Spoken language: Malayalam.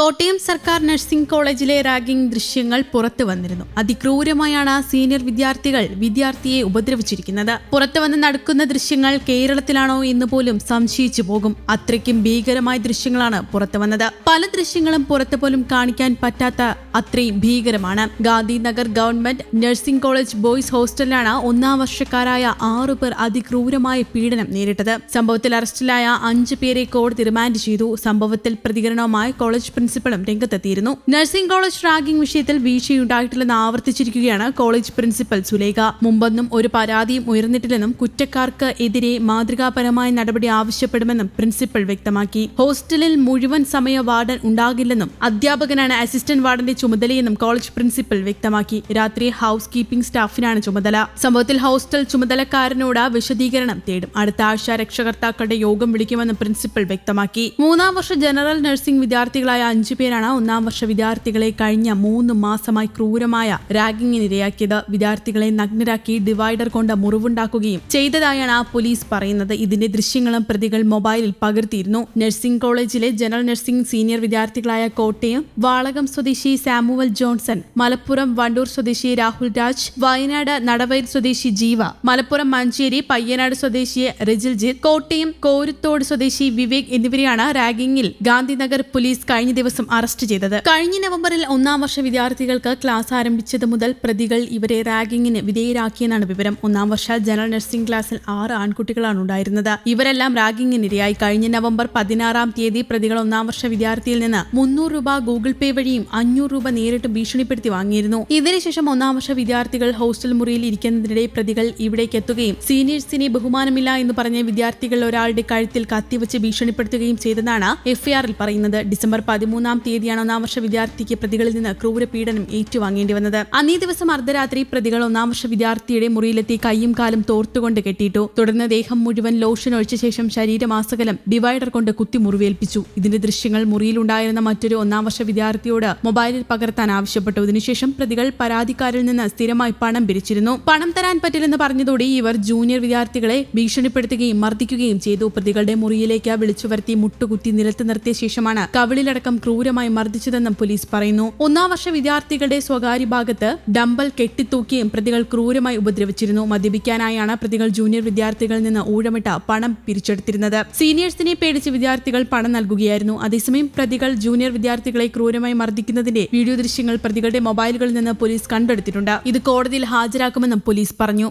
കോട്ടയം സർക്കാർ നഴ്സിംഗ് കോളേജിലെ റാഗിംഗ് ദൃശ്യങ്ങൾ പുറത്തു വന്നിരുന്നു. അതിക്രൂരമായാണ് സീനിയർ വിദ്യാർത്ഥികൾ വിദ്യാർത്ഥിയെ ഉപദ്രവിച്ചിരിക്കുന്നത്. പുറത്തു വന്ന് നടക്കുന്ന ദൃശ്യങ്ങൾ കേരളത്തിലാണോ എന്ന് പോലും സംശയിച്ചു പോകും. അത്രയ്ക്കും ഭീകരമായ ദൃശ്യങ്ങളാണ് പുറത്തു വന്നത്. പല ദൃശ്യങ്ങളും പുറത്തു പോലും കാണിക്കാൻ പറ്റാത്ത അത്രയും ഭീകരമാണ്. Gandhinagar government nursing college boys ഹോസ്റ്റലിലാണ് ഒന്നാം വർഷക്കാരായ ആറു പേർ അതിക്രൂരമായ പീഡനം നേരിട്ടത്. സംഭവത്തിൽ അറസ്റ്റിലായ അഞ്ചു പേരെ കോടതി റിമാൻഡ് ചെയ്തു. സംഭവത്തിൽ പ്രതികരണവുമായി കോളേജ് പ്രിൻസിപ്പളും രംഗത്തെത്തിയിരുന്നു. നഴ്സിംഗ് കോളേജ് റാഗിംഗ് വിഷയത്തിൽ വീഴ്ചയുണ്ടായിട്ടില്ലെന്ന് ആവർത്തിച്ചിരിക്കുകയാണ് കോളേജ് പ്രിൻസിപ്പൽ സുലേഖ. മുമ്പൊന്നും ഒരു പരാതിയും ഉയർന്നിട്ടില്ലെന്നും കുറ്റക്കാർക്ക് എതിരെ മാതൃകാപരമായ നടപടി ആവശ്യപ്പെടുമെന്നും പ്രിൻസിപ്പൽ വ്യക്തമാക്കി. ഹോസ്റ്റലിൽ മുഴുവൻ സമയ വാർഡൻ ഉണ്ടാകില്ലെന്നും അധ്യാപകനാണ് അസിസ്റ്റന്റ് വാർഡന്റെ ചുമതലയെന്നും കോളേജ് പ്രിൻസിപ്പൽ വ്യക്തമാക്കി. രാത്രി ഹൗസ് കീപ്പിംഗ് സ്റ്റാഫിനാണ് ചുമതല. സംഭവത്തിൽ ഹോസ്റ്റൽ ചുമതലക്കാരനോട് വിശദീകരണം തേടും. അടുത്ത ആഴ്ച രക്ഷകർത്താക്കളുടെ യോഗം വിളിക്കുമെന്നും പ്രിൻസിപ്പൽ വ്യക്തമാക്കി. മൂന്നാം വർഷ ജനറൽ നഴ്സിംഗ് വിദ്യാർത്ഥികളായ അഞ്ചു പേരാണ് ഒന്നാം വർഷ വിദ്യാർത്ഥികളെ കഴിഞ്ഞ മൂന്ന് മാസമായി ക്രൂരമായ റാഗിങ്ങിന് ഇരയാക്കിയത് വിദ്യാർത്ഥികളെ നഗ്നരാക്കി ഡിവൈഡർ കൊണ്ട് മുറിവുണ്ടാക്കുകയും ചെയ്തതായാണ് പോലീസ് പറയുന്നത്. ഇതിന്റെ ദൃശ്യങ്ങളും പ്രതികൾ മൊബൈലിൽ പകർത്തിയിരുന്നു. നഴ്സിംഗ് കോളേജിലെ ജനറൽ നഴ്സിംഗ് സീനിയർ വിദ്യാർത്ഥികളായ കോട്ടയം വാളകം സ്വദേശി സാമുവൽ ജോൺസൺ മലപ്പുറം വണ്ടൂർ സ്വദേശി രാഹുൽ രാജ് വയനാട് നടവയൽ സ്വദേശി ജീവ മലപ്പുറം മഞ്ചേരി പയ്യനാട് സ്വദേശി റിജിൽജിത്ത് കോട്ടയം കോരുത്തോട് സ്വദേശി വിവേക് എന്നിവരെയാണ് റാഗിങ്ങിൽ ഗാന്ധിനഗർ പോലീസ് കഴിഞ്ഞ ദിവസം അറസ്റ്റ് ചെയ്തത്. കഴിഞ്ഞ നവംബറിൽ ഒന്നാം വർഷ വിദ്യാർത്ഥികൾക്ക് ക്ലാസ് ആരംഭിച്ചത് മുതൽ പ്രതികൾ ഇവരെ റാഗിങ്ങിന് വിധേയരാക്കിയെന്നാണ് വിവരം. ഒന്നാം വർഷ ജനറൽ നഴ്സിംഗ് ക്ലാസ്സിൽ ആറ് ആൺകുട്ടികളാണ് ഉണ്ടായിരുന്നത്. ഇവരെല്ലാം റാഗിങ്ങിന് ഇരയായി. കഴിഞ്ഞ നവംബർ പതിനാറാം തീയതി പ്രതികൾ ഒന്നാം വർഷ വിദ്യാർത്ഥിയിൽ നിന്ന് മുന്നൂറ് രൂപ ഗൂഗിൾ പേ വഴിയും അഞ്ഞൂറ് രൂപ നേരിട്ട് ഭീഷണിപ്പെടുത്തി വാങ്ങിയിരുന്നു. ഇതിനുശേഷം ഒന്നാം വർഷ വിദ്യാർത്ഥികൾ ഹോസ്റ്റൽ മുറിയിൽ ഇരിക്കുന്നതിനിടെ പ്രതികൾ ഇവിടേക്ക് എത്തുകയും സീനിയേഴ്സിനെ ബഹുമാനമില്ല എന്ന് പറഞ്ഞ വിദ്യാർത്ഥികൾ ഒരാളുടെ കഴുത്തിൽ കത്തിവെച്ച് ഭീഷണിപ്പെടുത്തുകയും ചെയ്തെന്നാണ് എഫ്ഐആറിൽ പറയുന്നത്. ഡിസംബർ പതിമൂന്നാം തീയതിയാണ് ഒന്നാം വർഷ വിദ്യാർത്ഥിക്ക് പ്രതികളിൽ നിന്ന് ക്രൂര പീഡനം ഏറ്റുവാങ്ങേണ്ടി വന്നത്. അന്നേ ദിവസം അർദ്ധരാത്രി പ്രതികൾ ഒന്നാം വർഷ വിദ്യാർത്ഥിയുടെ മുറിയിലെത്തി കൈയും കാലും തോർത്തുകൊണ്ട് കെട്ടിയിട്ടു. തുടർന്ന് ദേഹം മുഴുവൻ ലോഷൻ ഒഴിച്ച ശേഷം ശരീരമാസകലം ഡിവൈഡർ കൊണ്ട് കുത്തി മുറിവേൽപ്പിച്ചു. ഇതിന്റെ ദൃശ്യങ്ങൾ മുറിയിലുണ്ടായിരുന്ന മറ്റൊരു ഒന്നാം വർഷ വിദ്യാർത്ഥിയോട് മൊബൈലിൽ പകർത്താൻ ആവശ്യപ്പെട്ടു. ഇതിനുശേഷം പ്രതികൾ പരാതിക്കാരിൽ നിന്ന് സ്ഥിരമായി പണം പിരിച്ചിരുന്നു. പണം തരാൻ പറ്റില്ലെന്ന് പറഞ്ഞതോടെ ഇവർ ജൂനിയർ വിദ്യാർത്ഥികളെ ഭീഷണിപ്പെടുത്തുകയും മർദ്ദിക്കുകയും ചെയ്തു. പ്രതികളുടെ മുറിയിലേക്ക് വിളിച്ചു വരുത്തി മുട്ടുകുത്തി നിലത്ത് നിർത്തിയ ശേഷമാണ് കവിളിലടക്കം ക്രൂരമായി മർദ്ദിച്ചതെന്നും പോലീസ് പറയുന്നു. ഒന്നാം വർഷ വിദ്യാർത്ഥികളുടെ സ്വകാര്യ ഭാഗത്ത് ഡമ്പൽ കെട്ടിത്തൂക്കിയും പ്രതികൾ ക്രൂരമായി ഉപദ്രവിച്ചിരുന്നു. മദ്യപിക്കാനായാണ് പ്രതികൾ ജൂനിയർ വിദ്യാർത്ഥികളിൽ നിന്ന് ഊഴമിട്ട പണം പിരിച്ചെടുത്തിരുന്നത്. സീനിയേഴ്സിനെ പേടിച്ച് വിദ്യാർത്ഥികൾ പണം നൽകുകയായിരുന്നു. അതേസമയം പ്രതികൾ ജൂനിയർ വിദ്യാർത്ഥികളെ ക്രൂരമായി മർദ്ദിക്കുന്നതിന്റെ വീഡിയോ ദൃശ്യങ്ങൾ പ്രതികളുടെ മൊബൈലുകളിൽ നിന്ന് പോലീസ് കണ്ടെടുത്തിട്ടുണ്ട്. ഇത് കോടതിയിൽ ഹാജരാക്കുമെന്നും പോലീസ് പറഞ്ഞു.